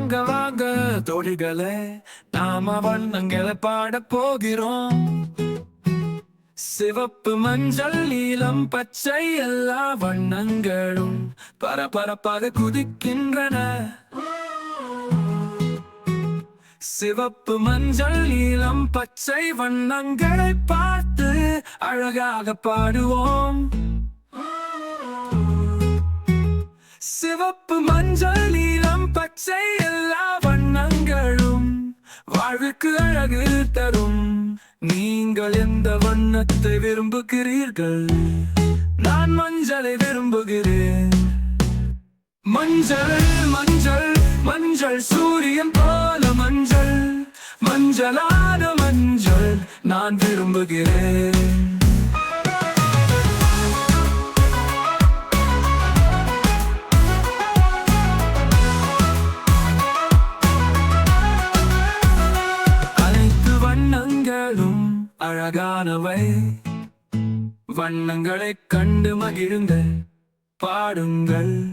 வாங்க வாங்க தோழிகளே நாம வண்ணங்களை பாட போகிறோம். சிவப்பு மஞ்சள் நீலம் பச்சை எல்லா வண்ணங்களும் பரபரப்பாக குதிக்கின்றன. சிவப்பு மஞ்சள் நீலம் பச்சை வண்ணங்களை பார்த்து அழகாக பாடுவோம். சிவப்பு மஞ்சள் நீலம் பச்சை வாழ்வுக்கு அழகு தரும். நீங்கள் எந்த வண்ணத்தை விரும்புகிறீர்கள்? நான் மஞ்சளை விரும்புகிறேன். மஞ்சள் மஞ்சள் மஞ்சள் சூரியன் போல மஞ்சள். மஞ்சளான மஞ்சள் நான் விரும்புகிறேன். அழகானவை வண்ணங்களைக் கண்டு மகிழுங்கள் பாடுங்கள்.